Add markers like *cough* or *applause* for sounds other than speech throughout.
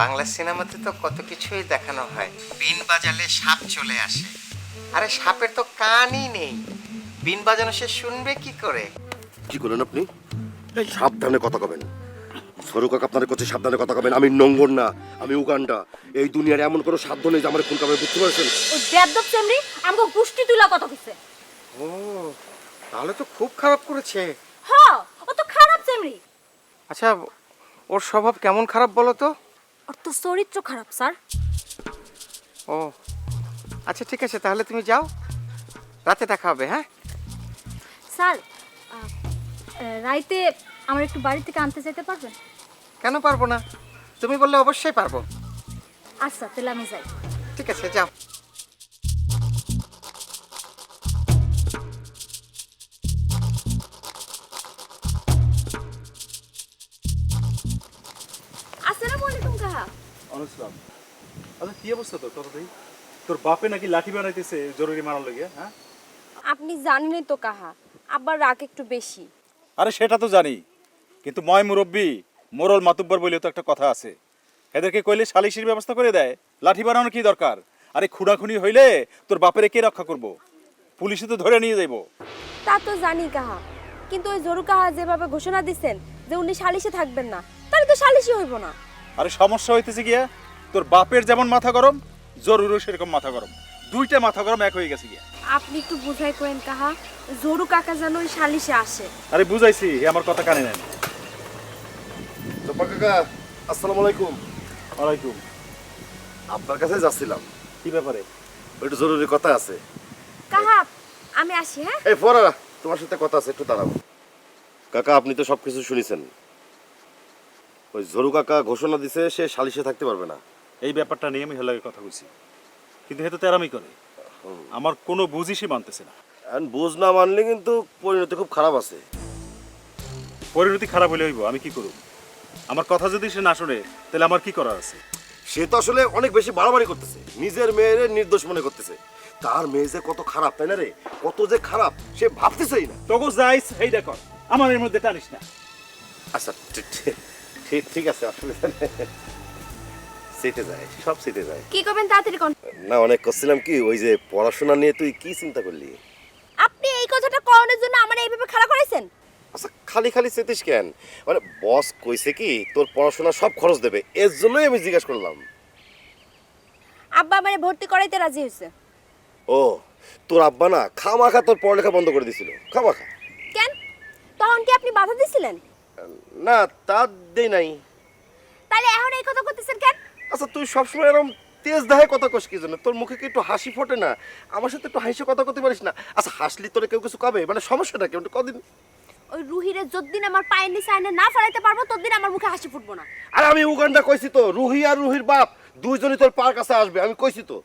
বাংলা সিনেমাতে তো কত কিছুই দেখানো হয়। বিন বাজালে সাপ চলে আসে। আরে সাপের তো কানই নেই। বিন বাজানো সে শুনবে কি করে? কি করলেন আপনি? এই সাবধানে কথা কবেন। সরু কাকা আপনার কাছে সাবধানে কথা কবেন। আমি নঙ্গর না আমি উগান্ডা। এই দুনিয়ার এমন কোনো সাধ্য নেই যে আমার খুন কাবে বুঝতে পারছেন? ও দেবদব চেমরি আমাকে গুষ্টি তুলা কথা কইছে। ও তাহলে তো খুব খারাপ করেছে। হ ও তো খারাপ চেমরি আচ্ছা ওর স্বভাব কেমন খারাপ বলো তো? ওর তো চরিত্র খারাপ স্যার। ও আচ্ছা ঠিক আছে তাহলে তুমি যাও। রাতে দেখা হবে হ্যাঁ? স্যার রাইতে আমার একটু বাড়ি থেকে আনতে যেতে পারবে কেন পারব না? তুমি বললে অবশ্যই পারব। আচ্ছা তাহলে আমি যাই। ঠিক আছে যাও। অনুসলাম আচ্ছা কি অবস্থা তোর? কথা তোর বাপে নাকি লাঠি বানাইতেছে জরুরি মারার লেগে হ্যাঁ? আপনি জানেনই তো কাহা। আব্বার রাগ একটু বেশি। আরে সেটা তো জানি। কিন্তু ময় মুরব্বী মোরল মাতুব্বর তো একটা কথা আছে। এদেরকে কইলে সালিশির ব্যবস্থা করে দেয়। লাঠি বানানোর কি দরকার? আরে খুনাখুনি হইলে তোর বাপেরে কে রক্ষা করব? পুলিশে তো ধরে নিয়ে যাইবো। তা তো জানি কাহা। কিন্তু ওই জরু কাহা যেভাবে ঘোষণা দিচ্ছেন যে উনি সালিশে থাকবেন না তাহলে তো সালিশই হইব না। আরে সমস্যা হইতেছে গিয়া তোর বাপের যেমন মাথা গরম জরুরও সেরকম মাথা গরম। দুইটা মাথা গরম এক হয়ে গেছে গিয়া। আপনি একটু বুঝাই কোয়েন কাহা জরু কাকা যেন ওই সালিশে আসে। আরে বুঝাইছি এ আমার কথা কানে নেন কাকা আসসালামু আলাইকুম। ওয়ালাইকুম। আপনার কাছে যাচ্ছিলাম। কি ব্যাপারে? একটু জরুরি কথা আছে। কাহা আমি আসি হ্যাঁ? এই ফরা তোমার সাথে কথা আছে একটু দাঁড়াও। কাকা আপনি তো সব কিছু শুনেছেন। ওই ঝরু কাকা ঘোষণা দিছে সে সালিশে থাকতে পারবে না। এই ব্যাপারটা নিয়ে আমি হেলাগে কথা বলছি কিন্তু হেতু তেরামি করে। আমার কোনো বুঝিসই মানতেছে না। এখন বুঝ না মানলে কিন্তু পরিণতি খুব খারাপ আছে। পরিণতি খারাপ হলে হইব আমি কি করব আমার কথা যদি সে না শুনে তাহলে আমার কি করার আছে? সে তো আসলে অনেক বেশি বাড়াবাড়ি করতেছে। নিজের মেয়ের নির্দোষ মনে করতেছে। তার মেয়ে যে কত খারাপ তাই না রে? কত যে খারাপ সে ভাবতেছেই না। তোকে যাইস এই দেখ আমার এর মধ্যে টানিস না। আচ্ছা ঠিক ঠিক। ঠিক- ঠিক আছে আসলে *laughs* সেটে যায় সব সেটে যায়। কি করবেন তাড়াতাড়ি কোন না অনেক করছিলাম কি ওই যে পড়াশোনা নিয়ে তুই কি চিন্তা করলি? আপনি এই কথাটা করানোর জন্য আমার এইভাবে খাড়া করাইছেন? আচ্ছা খালি খালি চেতিস কেন? মানে বস কইছে কি তোর পড়াশোনা সব খরচ দেবে এর জন্যই আমি জিজ্ঞাসা করলাম। আব্বা আমারে ভর্তি করাইতে রাজি হয়েছে ও তোর আব্বা না খামাখা তোর পড়ালেখা বন্ধ করে দিছিল খামাখা। কেন? তখন কি আপনি বাধা দিছিলেন? না তা দেই নাই। তাহলে এখন এই কথা করতেছেন কেন? আচ্ছা তুই সবসময় এরকম তেজ দাহে কথা কস কি জন্য? তোর মুখে কি একটু হাসি ফোটে না? আমার সাথে একটু হাসি কথা করতে পারিস না? আচ্ছা হাসলি তোরে কেউ কিছু কবে? মানে সমস্যাটা কেমন কদিন? ওই রুহিরে যতদিন আমার পায়ের নিচে আইনে না ফেলাইতে পারব ততদিন আমার মুখে হাসি ফুটবো না। আর আমি উগান্ডা কইছি তো রুহি আর রুহির বাপ দুইজনই তোর পার কাছে আসবে আমি কইছি তো।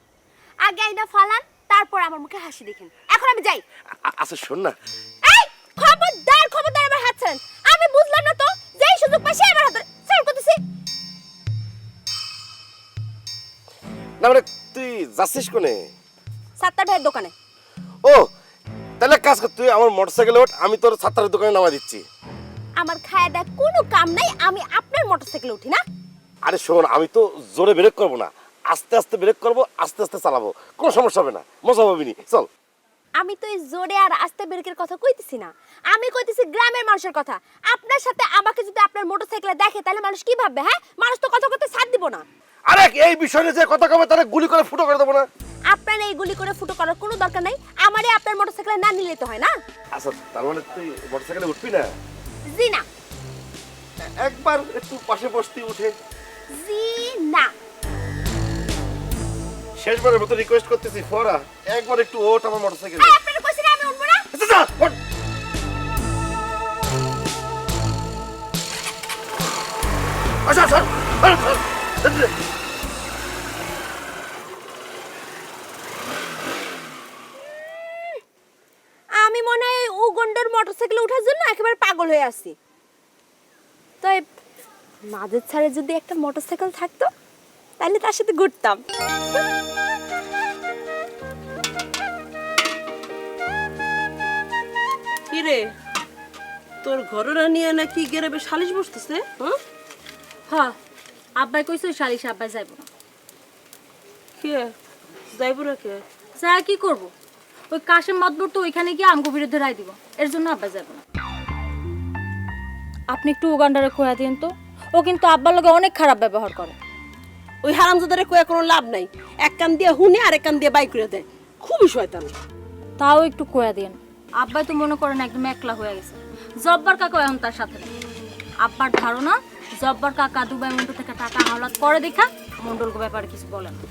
আগে আইনা ফালান তারপর আমার মুখে হাসি দেখেন। এখন আমি যাই। আচ্ছা শোন না। এই খবরদার খবরদার আমার হাত ছাড়েন। আমি বুঝলাম না তো যেই সুযোগ পাই আমার হাত। ছাড় করতেছি না মানে তুই যাচ্ছিস কোনে? সাতটা ভাইয়ের দোকানে। ও তাহলে কাজ কর তুই আমার মোটরসাইকেলে ওঠ আমি তোর সাতটার দোকানে নামা দিচ্ছি। আমার খায়া দেয় কোনো কাম নাই আমি আপনার মোটরসাইকেলে উঠি না? আরে শোন আমি তো জোরে ব্রেক করব না। আস্তে আস্তে ব্রেক করব আস্তে আস্তে চালাবো। কোনো সমস্যা হবে না মজা পাবি নি চল। আমি তো এই জোরে আর আস্তে ব্রেকের কথা কইতেছি না। আমি কইতেছি গ্রামের মানুষের কথা। আপনার সাথে আমাকে যদি আপনার মোটরসাইকেলে দেখে তাহলে মানুষ কি ভাববে হ্যাঁ? মানুষ তো কথা করতে সাথ দিব না। আরে এই বিষয়ে যে কথা কবে তাহলে গুলি করে ফুটো করে দেবো না। আপনার এই গুলি করে ফুটো করার কোনো দরকার নাই। আমারে আপনার মোটরসাইকেলে না নিলে তো হয় না? আচ্ছা তার মানে তুই মোটরসাইকেলে উঠবি না? জি না। একবার একটু পাশে বসতি উঠে। জি না। শেষবারের মতো রিকোয়েস্ট করতেছি ফরা একবার একটু ওঠ আমার মোটরসাইকেলে আপনার আমি উঠবো না আচ্ছা। আচ্ছা। আমি মনে হয় উগন্ডর মোটরসাইকেলে ওঠার জন্য একেবারে পাগল হয়ে আসছি তাই মাদের ছাড়ে যদি একটা মোটরসাইকেল থাকতো তাহলে তার সাথে ঘুরতাম। কিরে? তোর ঘররা নিয়ে নাকি গেরাবে সালিশ বসতেছে হ্যাঁ আব্বাই কইছে সালিশে আব্বাই যাইব না। কে? যাইব না কে? যা কি করব? ওই কাশেম মতবর তো ওইখানে গিয়ে আমগো বিরুদ্ধে রায় দিব এর জন্য আব্বাই যাইব না। আপনি একটু উগান্ডারে খোয়া দিন তো। ও কিন্তু আব্বার লগে অনেক খারাপ ব্যবহার করে। ওই হারামজাদারে কয়ে কোনো লাভ নাই। এক কান দিয়ে হুনে আর এক কান দিয়ে বাই করে দেয়। খুবই শয়তান। তাও একটু কোয়া দিন। আব্বাই তো মনে করেন একদম একলা হয়ে গেছে। জব্বার কাকা এখন তার সাথে নেই। আব্বার ধারণা জব্বার কাকা দুবাই মন্ডল থেকে টাকা হাওলাত করে দেখা মন্ডলকে ব্যাপারে কিছু বলেন না।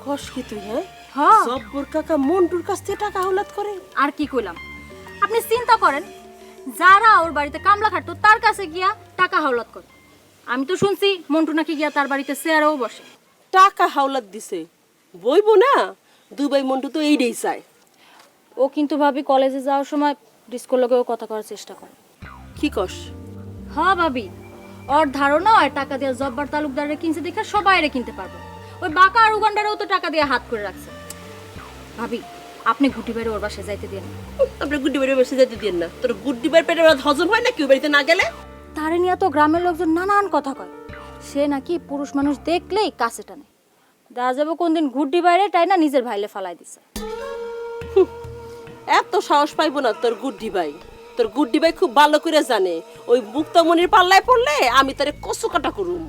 খস কি তুই হ্যাঁ? হ্যাঁ। জব্বর কাকা মন্টুর কাছ থেকে টাকা হাওলাত করে? আর কি কইলাম? আপনি চিন্তা করেন যারা ওর বাড়িতে কামলা খাটতো তার কাছে গিয়া টাকা হাওলাত করে। আমি তো শুনছি মন্টু নাকি গিয়া তার বাড়িতে চেয়ারেও বসে। টাকা হাওলাত দিছে। বইবো না? দুবাই মন্টু তো এইটাই চায়। ও কিন্তু ভাবি কলেজে যাওয়ার সময় ডিস্কোর লগেও কথা করার চেষ্টা করে। কি কস? হ্যাঁ ভাবি ওর ধারণা হয় টাকা দিয়ে জব্বার তালুকদারে কিনছে দেখে সবাইরে কিনতে পারবে। ওই বাঁকা আর উগান্ডারেও তো টাকা দিয়ে হাত করে রাখছে। ভাবি আপনি ঘুটি বেড়ে ওর বাসায় যাইতে দিন আপনার গুড্ডি বাড়ি বসে যেতে দিন না। তোর গুড্ডি বাড়ি পেটে হজম হয় না কেউ বাড়িতে না গেলে? তারে নিয়ে তো গ্রামের লোকজন নানান কথা কয়। সে নাকি পুরুষ মানুষ দেখলেই কাছে টানে। দেখা যাবে কোনদিন ঘুড্ডি বাইরে তাই না নিজের ভাইলে ফালাই দিছে। এত সাহস পাইবো না তোর গুড্ডি ভাই। তোর গুড্ডি ভাই খুব ভালো করে জানে। ওই মুক্তামণির পাল্লায় পড়লে আমি তারে কচু কাটা করুম।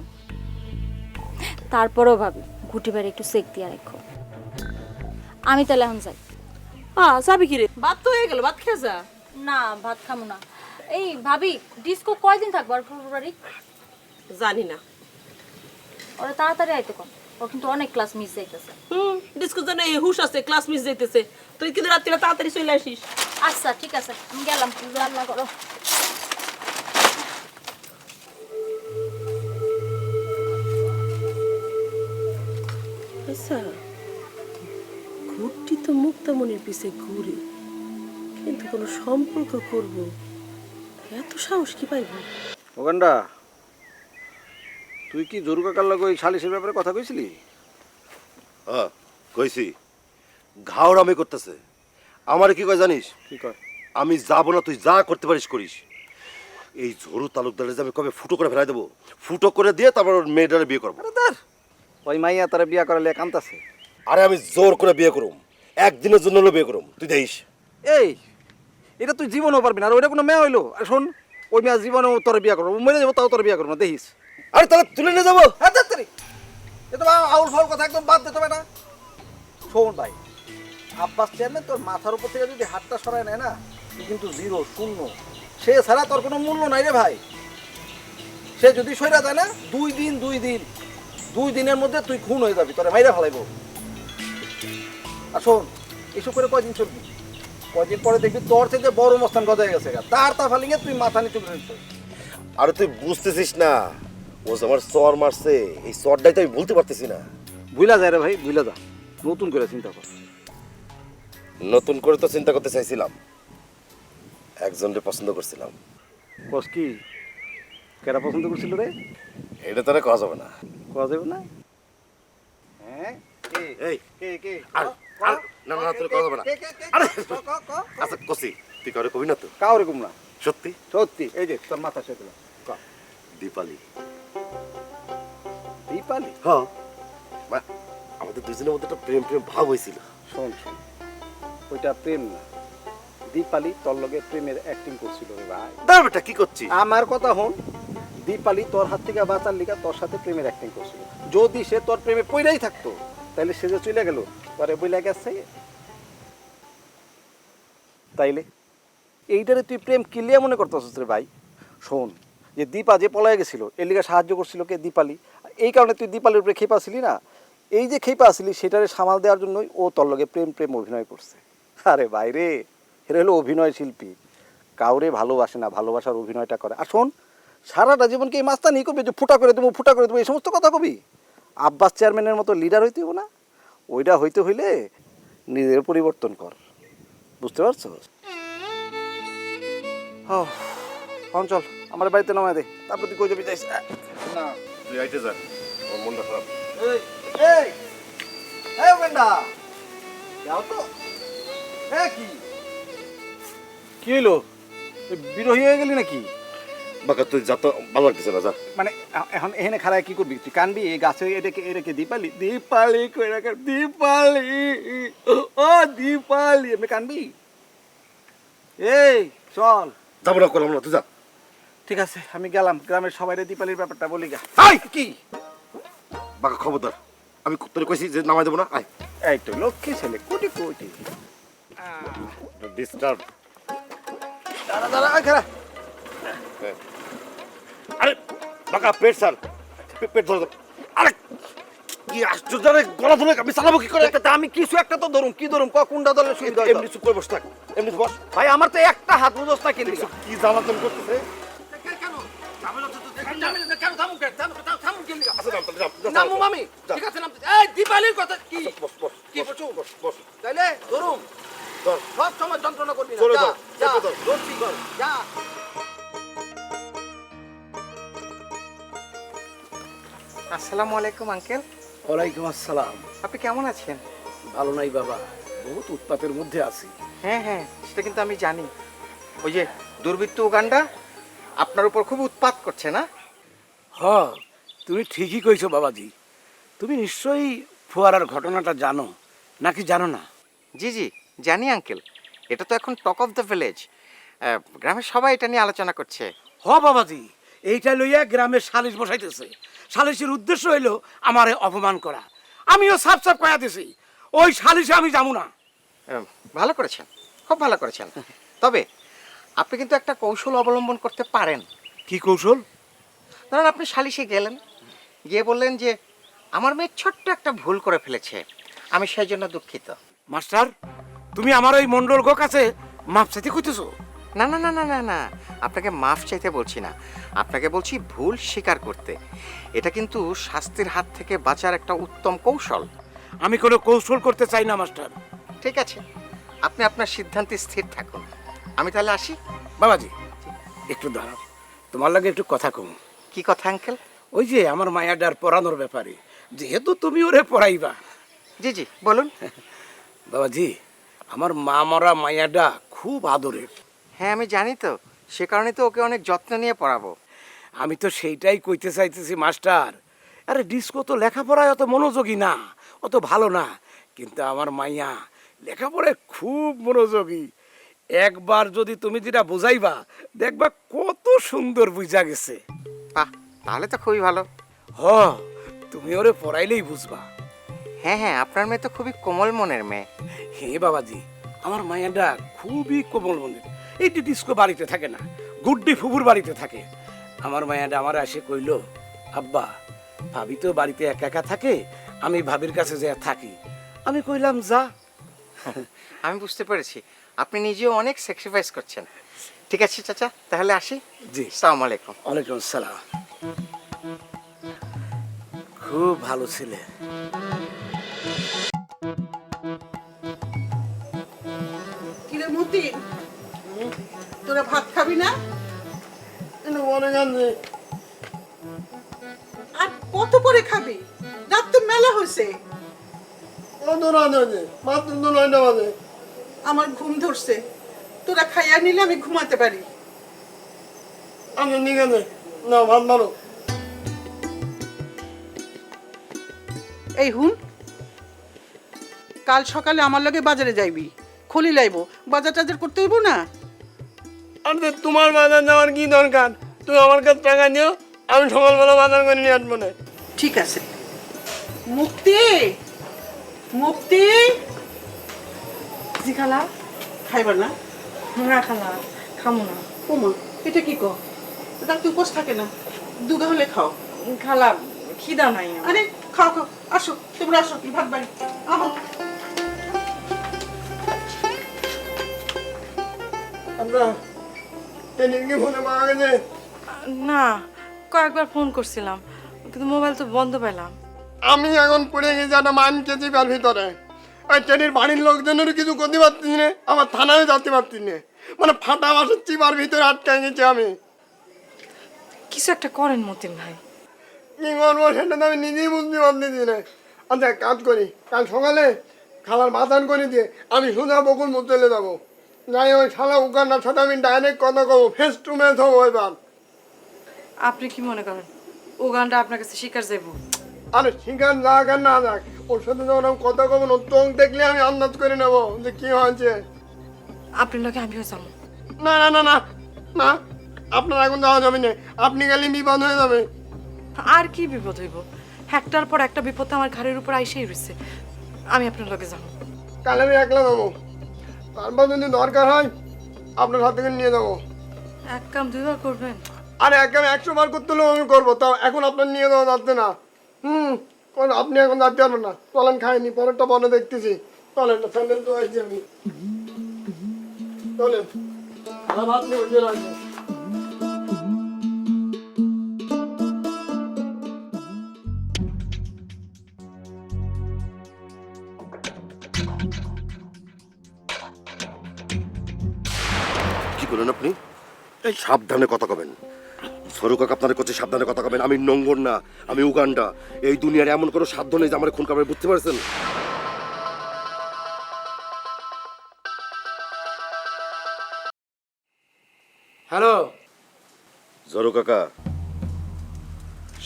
তারপরেও ভাবি ঘুটি বাইরে একটু সেক দিয়ে রাখো। আমি তাহলে এখন যাই। হ্যাঁ যাবি কি রে? ভাত তো হয়ে গেল ভাত খেয়ে যা। না ভাত খামো না। এই ভাবি ডিস্কো কয়দিন থাকব আর ফেব্রুয়ারি? জানি না। ওরা তাড়াতাড়ি আইতে কম। ও কিন্তু অনেক ক্লাস মিস যাইতেছে। হুম ডিসকো জানে এই হুশ আছে ক্লাস মিস যাইতেছে। তুই কিন্তু রাত্রে তাড়াতাড়ি চলে আসিস। আচ্ছা ঠিক আছে আমি গেলাম রান্না করো। আচ্ছা ঘুরটি তো মুক্তামণির পিছে ঘুরে কিন্তু কোনো সম্পর্ক করব? এত সাহস কি পাইব? ওগান্ডা তুই কি জরু কাকার লগে ওই সালিশের ব্যাপারে কথা কইছিলি? হ্যাঁ কইছি। ঘাওড়ামি করতেছে। আমার কি কয় জানিস? কি কয়? আমি যাব না তুই যা করতে পারিস করিস। এই ঝরু তালুকদারে যে আমি কবে ফুটো করে ফেলাই দেবো? ফুটো করে দিয়ে তারপর ওর মেয়েটারে বিয়ে করব। ওই মাইয়া তারা বিয়া করালে কান্তাছে আরে আমি জোর করে বিয়ে করুম। একদিনের জন্য হলেও বিয়ে করুম। তুই দেখিস। এই এটা তুই জীবনও পারবি না, আর ওইটা কোনো মেয়ে হইল। আর শোন, ওই মেয়ে জীবনেও তোর বিয়া করব মরে যাব তাও তোর বিয়া করব না, দেখিস। আরে তাহলে তুলে নিয়ে যাব? হ্যাঁ তাড়াতাড়ি এ আউল কথা একদম বাদ দে তো বেটা শোন ভাই, আব্বাস চেয়ারম্যান তোর মাথার উপর থেকে যদি হাতটা সরায় নেয় না, তুই কিন্তু জিরো শূন্য। সে ছাড়া তোর কোনো মূল্য নাই রে ভাই। সে যদি সইরা যায় না, দুই দিন দুই দিন, দুই দিনের মধ্যে তুই খুন হয়ে যাবি, তোরে মাইরা ফেলাইব। আর শোন, এসব করে কয়দিন চলবি? কয়দিন পরে দেখবি তোর থেকে বড় মস্তান গজায় গেছে গা। তার তা ফালিংয়ে তুই মাথা নিচু করে। আরে তুই বুঝতেছিস না ও আমার চর মারছে এই চরটাই তো আমি বলতে পারতেছি না। ভুলা যায় রে ভাই ভুলা যা। নতুন করে চিন্তা কর। নতুন করে তো চিন্তা করতে চাইছিলাম। একজনকে পছন্দ করছিলাম। কস কি? কেরা পছন্দ করছিল রে? এটা তারা কওয়া যাবে না। কওয়া যাবে না? হ্যাঁ? কে? এই কে কে? আর না না না, তোর না। আরে আচ্ছা কসি তুই কাউরে কবি না তো? কাউরে কম না। সত্যি? সত্যি এই যে তোর মাথা সেগুলো দীপালি। দীপালি? হ্যাঁ। মা, আমাদের দুজনের মধ্যে একটা প্রেম প্রেম ভাব হয়েছিল। শোন শোন ওইটা প্রেম না। দীপালি তোর লগে প্রেমের অ্যাক্টিং করছিল রে ভাই। দাঁড়া বেটা কি করছিস? আমার কথা হন দীপালি তোর হাত থেকে বাঁচার লিগা তোর সাথে প্রেমের অ্যাক্টিং করছিল। যদি সে তোর প্রেমে পইরাই থাকতো তাহলে সে যে চলে গেল, পরে বইলা গেছে। তাইলে, এইটারে তুই প্রেম কিলিয়া মনে করতেছিস রে ভাই? শোন, যে দীপা যে পলায় গেছিল, এর লিগা সাহায্য করছিল কে? দীপালি। এই কারণে তুই দীপালির উপরে খেপা ছিলি না? এই যে খেপা আসলি সেটারে সামাল দেওয়ার জন্যই ও তোর লগে প্রেম প্রেম অভিনয় করছে। আরে বাইরে এরা হলো অভিনয় শিল্পী। কাউরে ভালোবাসে না, ভালোবাসার অভিনয়টা করে। আর শোন, সারাটা জীবনকে এই মাস্তা নিয়ে করবি যে ফুটা করে দেবো, ফুটা করে দেবো, এই সমস্ত কথা কবি? আব্বাস চেয়ারম্যানের মতো লিডার হইতে হব না। ওইটা হইতে হইলে নিজের পরিবর্তন কর। বুঝতে পারছ? হ্যাঁ অঞ্চল আমার বাড়িতে নামায় দে। তারপর তুই কই যাবি যাইস? না তুই আইতে যা। আমার মনটা খারাপ। এই এই এই বেন্ডা যাও তো। এ কি? কি হইল? তুই বিরোহী হয়ে গেলি নাকি? বাকা তুই যা তো ভালো লাগতেছে না যা। মানে এখন এখানে খারাপ কি করবি? তুই কানবি? এই গাছে এটাকে এটাকে দীপালি দীপালি কই রাখা? দীপালি ও দীপালি এমনি কানবি? এই চল। যাব না করলাম না তুই যা। ঠিক আছে আমি গেলাম। গ্রামের সবাই দীপালির ব্যাপারটা বলি গা। আই কি? বাকা খবরদার আমি তোর কইছি যে নামাই দেবো না আয়। এই তো লক্ষ্মী ছেলে কোটি কোটি। ডিস্টার্ব দাঁড়া দাঁড়া খারা আরে বাকা পেট স্যার। পেট ধরে আরে কি আশ্চর্য গলা ধরে আমি চালাবো কি করে? তা আমি কিছু একটা তো ধরুম কি ধরুম ক কোনটা দলে সুবিধা এমনি চুপ করে বসে থাক এমনি বস। ভাই আমার তো একটা হাত বুঝোস না কিন্তু কি জ্বালাতন করতেছে? আচ্ছা, নাম, তাহলে আসসালামু আলাইকুম আঙ্কেল। ওয়ালাইকুম আসসালাম। আপনি কেমন আছেন? ভালো নাই বাবা বহুত উৎপাতের মধ্যে আছি। হ্যাঁ হ্যাঁ সেটা কিন্তু আমি জানি। ওই যে দুর্বৃত্ত উগান্ডা আপনার উপর খুব উৎপাত করছে না? হ তুমি ঠিকই কইছো বাবাজি। তুমি নিশ্চয়ই ফোয়ারার ঘটনাটা জানো নাকি জানো না? জি জি জানি আঙ্কেল। এটা তো এখন টক অফ দ্য ভিলেজ। গ্রামের সবাই এটা নিয়ে আলোচনা করছে। হ বাবাজি। এইটা লইয়া গ্রামের সালিশ বসাইতেছে। সালিশের উদ্দেশ্য হইল আমারে অপমান করা। আমিও সাপ সাপ কয়া দিছি ওই সালিশে আমি যাব না। ভালো করেছেন খুব ভালো করেছেন। তবে আপনি কিন্তু একটা কৌশল অবলম্বন করতে পারেন। কি কৌশল? ধরেন আপনি সালিশে গেলেন গিয়ে বললেন যে আমার মেয়ে ছোট্ট একটা ভুল করে ফেলেছে আমি সেই জন্য দুঃখিত। মাস্টার তুমি আমার ওই মন্ডল গো কাছে মাপ চাইতে কইতেছো? না না না না না না। আপনাকে মাফ চাইতে বলছি না। আপনাকে বলছি ভুল স্বীকার করতে। এটা কিন্তু শাস্তির হাত থেকে বাঁচার একটা উত্তম কৌশল। আমি কোনো কৌশল করতে চাই না মাস্টার। ঠিক আছে। আপনি আপনার সিদ্ধান্তে স্থির থাকুন। আমি তাহলে আসি? বাবাজি একটু দাঁড়াও। তোমার লাগে একটু কথা কম। কি কথা আঙ্কেল? ওই যে আমার মায়াডার পড়ানোর ব্যাপারে। যেহেতু তুমি ওরে পড়াইবা। জি জি বলুন। বাবাজি আমার মা মরা মায়াডা খুব আদরের। হ্যাঁ আমি জানি তো। সে কারণে তো ওকে অনেক যত্ন নিয়ে পড়াবো। আমি তো সেইটাই কইতে চাইতেছি মাস্টার। আরে ডিস্কো তো লেখাপড়ায় অত মনোযোগী না অত ভালো না। কিন্তু আমার মাইয়া লেখাপড়ায় খুব মনোযোগী। একবার যদি তুমি যেটা বুঝাইবা দেখবা কত সুন্দর বুঝা গেছে। বাহ তাহলে তো খুবই ভালো। হ তুমি ওরে পড়াইলেই বুঝবা। হ্যাঁ হ্যাঁ আপনার মেয়ে তো খুবই কোমল মনের মেয়ে। হে বাবাজি আমার মায়াডা খুবই কোমল মনের। এই ডিস্কো বাড়িতে থাকে না গুড্ডি ফুবুর বাড়িতে থাকে। আমার মায়াডা আমার এসে কইল আব্বা ভাবি তো বাড়িতে একা একা থাকে আমি ভাবির কাছে যে থাকি। আমি কইলাম যা। *laughs* আমি বুঝতে পেরেছি। আপনি নিজেও অনেক স্যাক্রিফাইস করছেন। ঠিক আছে চাচা তাহলে আসি? জি। সালাম আলাইকুম। ওয়ালাইকুম আসসালাম। খুব ভালো ছেলে। কিরে মতিন তোরা ভাত খাবি না? আর কত পরে খাবি? রাত তো মেলা হয়েছে আমার ঘুম ধরছে। তোরা খাইয়া নিলে আমি ঘুমাতে পারি। এই হুন কাল সকালে আমার লগে বাজারে যাইবি। খলি লাইব বাজার টাজার করতে হইব না? আরে তোমার বাজার যাওয়ার কি দরকার? তুমি আমার কাছে টাকা নিও আমি সকালবেলা বাজার করে নিয়ে আসব না। ঠিক আছে। মুক্তি! মুক্তি! জি খালা খাইবার না? না খালা খামো না। ওমা এটা কি কো এটা তুই উপোস থাকে না। দুগা হলে খাও। খালা খিদা নাই আরে খাও খাও আসো তোমরা আসো ভাত বাড়ি আহো। আমরা এদিকে ফোনে পাওয়া গেছে? না কয়েকবার ফোন করছিলাম কিন্তু মোবাইল তো বন্ধ পেলাম। আমি এখন পড়ে গেছি একটা মান কেজি তার ভিতরে। ওই ট্রেনের বাড়ির লোকজনেরও কিছু করতে পারছি না আমার থানায় যেতে পারছি না। মানে ফাটা বাসের চিপার ভিতরে আটকে গেছি আমি। কিছু একটা করেন মতিন ভাই। কি করব সেটা তো আমি নিজেই বুঝতে পারতেছি না। আচ্ছা কাজ করি কাল সকালে খালার বাতান করে দিয়ে আমি সোজা বকুল চলে যাব। যাই ওই শালা উকান্নার সাথে আমি ডাইরেক্ট কথা কবো ফেস টু ফেস হব এবার। আপনি কি মনে করেন? ও গানটা আপনার কাছে শিকার যাইব? আরে শিকার যাক আর না যাক ওর সাথে যখন আমি কথা কব না চোখ দেখলে আমি আন্দাজ করে নেব যে কি হয়েছে। আপনার লোকে আমিও যাব। না না না না না। আপনার এখন যাওয়া যাবে না। আপনি গেলে বিপদ হয়ে যাবে। আর কি বিপদ হইব? একটার পর একটা বিপদ আমার ঘাড়ের উপর আইসেই রয়েছে আমি আপনার লোকে যাব। কাল আমি একলা যাব। তারপর যদি দরকার হয় আপনার হাত থেকে নিয়ে যাব এক কাম দুইবার করবেন। আরে এক কাম একশো বার করতে হলেও আমি করব তাও এখন আপনার নিয়ে যাওয়া যাচ্ছে না। হুম কোন আপনি এখন যাতে পারবেন না। চলেন খাইনি পরেরটা বনে দেখতেছি। চলেন স্যান্ডেল তো আছি আমি। চলেন। আমার হাত নিয়ে করলেন আপনি? এই সাবধানে কথা কবেন। সরু কাকা আপনার কাছে সাবধানে কথা কবেন। আমি নঙ্গর না আমি উগান্ডা। এই দুনিয়ার এমন কোনো সাধ্য নেই যে আমার খুন কামড়ে বুঝতে পারছেন? হ্যালো। জরু কাকা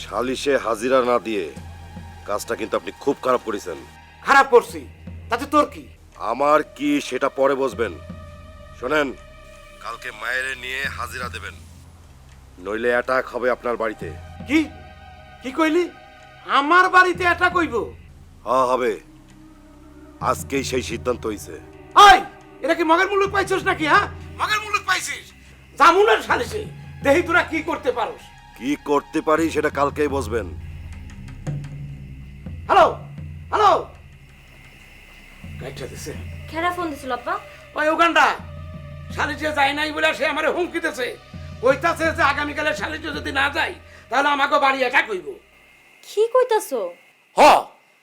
সালিশে হাজিরা না দিয়ে কাজটা কিন্তু আপনি খুব খারাপ করেছেন। খারাপ করছি তাতে তোর কি? আমার কি সেটা পরে বসবেন? শোনেন কালকে মায়ের নিয়ে হাজিরা দেবেন। নইলে অ্যাটাক হবে আপনার বাড়িতে। কি? কি কইলি? আমার বাড়িতে এটা কইব হ হবে। আজকেই সেই সিদ্ধান্ত হইছে। ওই এটা কি মগের মুলুক পাইছিস নাকি হ্যাঁ? মগের মুলুক পাইছিস? জামুনের সালিসে। দেহি তোরা কি করতে পারোস? কি করতে পারি সেটা কালকেই বসবেন। হ্যালো? হ্যালো? গাইটা দিছে। খেরা ফোন দিছিল আব্বা। ওই উগান্ডা। সালিসে যায় নাই বলে সে আমারে হুমকি দিছে। কইতাছে যে আগামীকালে সালিসে যদি না যাই তাহলে আমাকে বাড়ি একা কইব। কি কইতাছো? হ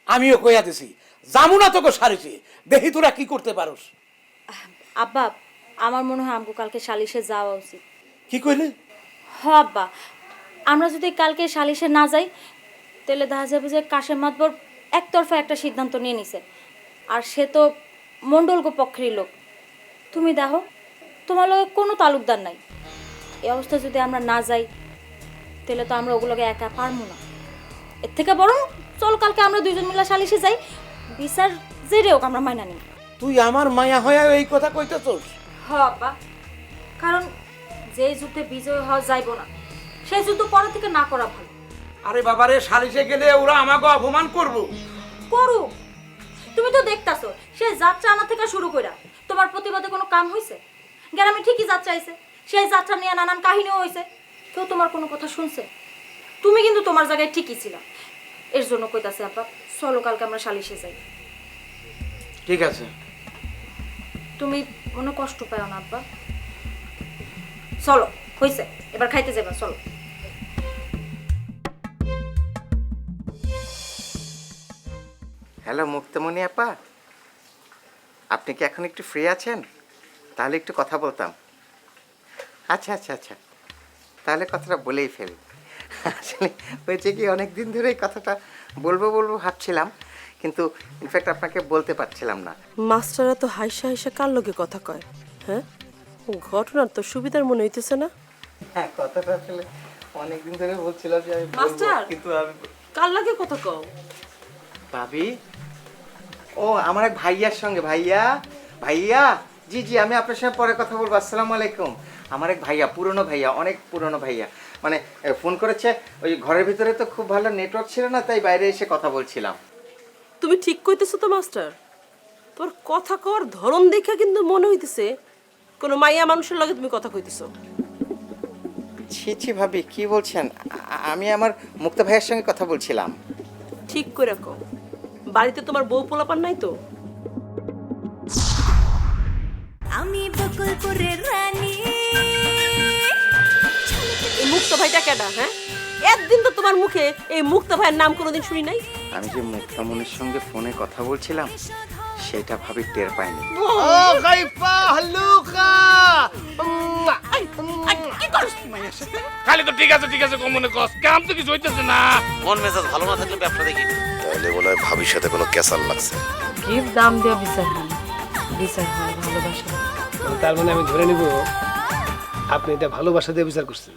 আমিও কইয়া দিছি জামুনা তোকে সারিছে দেখি তোরা কি করতে পারোস। আব্বা আমার মনে হয় আমগো কালকে সালিশে যাওয়া উচিত। কি কইলে? হ আব্বা আমরা যদি কালকে সালিশে না যাই তাহলে দেখা যাবে যে কাশেম মাতবর একতরফা একটা সিদ্ধান্ত নিয়ে নিছে। আর সে তো মণ্ডলগো পক্ষেরই লোক। তুমি দেখো। তোমার লগে কোনো তালুকদার নাই। এই অবস্থা যদি আমরা না যাই তাহলে তো আমরা ওগুলোকে একা পারব না। এর থেকে বরং চল কালকে আমরা দুইজন মিলে সালিশে যাই বিচার জেরে হোক আমরা মাইনা নিই। তুই আমার মায়া হয়ে এই কথা কইতেছস? হ আব্বা। কারণ যে যুদ্ধে বিজয় হওয়া যাইব না সেই যুদ্ধ পরে থেকে না করা ভালো। আরে বাবারে সালিশে গেলে ওরা আমাকে অপমান করব। করুক। তুমি তো দেখতাছো সে যাত্রা আনা থেকে শুরু কইরা তোমার প্রতিবাদে কোনো কাম হইছে? গ্রামে ঠিকই যাত্রা আইছে সেই যাত্রা নিয়ে নানান কাহিনীও হইছে। কেউ তোমার কোনো কথা শুনছে? তুমি কিন্তু তোমার জায়গায় ঠিকই ছিলা। এর জন্য কইতাছে আব্বা চলো কালকে আমরা সালিশে যাই। ঠিক আছে। তুমি কোনো কষ্ট পাও না আব্বা। চলো হইছে। এবার খাইতে যাবা চলো। হ্যালো মুক্তমণি আপা। আপনি কি এখন একটু ফ্রি আছেন? তাহলে একটু কথা বলতাম। আচ্ছা আচ্ছা আচ্ছা। তাহলে কথাটা বলেই ফেলি। আসলে হয়েছে কি অনেক দিন ধরে এই কথাটা বলব বলব ভাবছিলাম কিন্তু ইনফ্যাক্ট আপনাকে বলতে পারছিলাম না। মাস্টাররা তো হাইসা হাইসা কার লগে কথা কয়? হ্যাঁ? ঘটনার তো সুবিধার মনে হইতেছে না। হ্যাঁ কথাটা আসলে অনেক দিন ধরে বলছিলাম যে আমি মাস্টার! কিন্তু আমি কার লাগে কথা কও? ভাবি? ও আমার এক ভাইয়ার সঙ্গে। ভাইয়া? ভাইয়া? জি জি আমি আপনার সঙ্গে পরে কথা বলব। আসসালামু আলাইকুম। আমার এক ভাইয়া পুরনো ভাইয়া অনেক পুরনো ভাইয়া। মানে ফোন করেছে ওই ঘরের ভিতরে তো খুব ভালো নেটওয়ার্ক ছিল না তাই বাইরে এসে কথা বলছিলাম। তুমি ঠিক কইতেছো তো মাস্টার? তোর কথা কর ধরন দেখে কিন্তু মনে হইতেছে কোনো মাইয়া মানুষের লগে তুমি কথা কইতেছো। ছি ছি ভাবি কি বলছেন? আমি আমার মুক্তা ভাইয়ের সঙ্গে কথা বলছিলাম। ঠিক করে রাখো বাড়িতে তোমার বউ পোলাপান নাই তো? আমি বকুলপুরের রানী। মুক্ত ভাইটা কেডা হ্যাঁ? একদিন তো তোমার মুখে এই মুক্ত ভাইয়ের নাম কোনোদিন শুনি নাই। আমি যে মুক্তামনির সঙ্গে ফোনে কথা বলছিলাম সেটা ভাবি টের পাইনি। খালি তো ঠিক আছে ঠিক আছে কমনে কস। কাম তো কিছু হইতেছে না। তাহলে মনে হয় ভাবির সাথে কোনো ক্যাসাল লাগছে। কি দাম দেওয়া বিচার হয়? বিচার হয় ভালোবাসা। তার মানে আমি ধরে নিব আপনি এটা ভালোবাসা দিয়ে বিচার করছেন।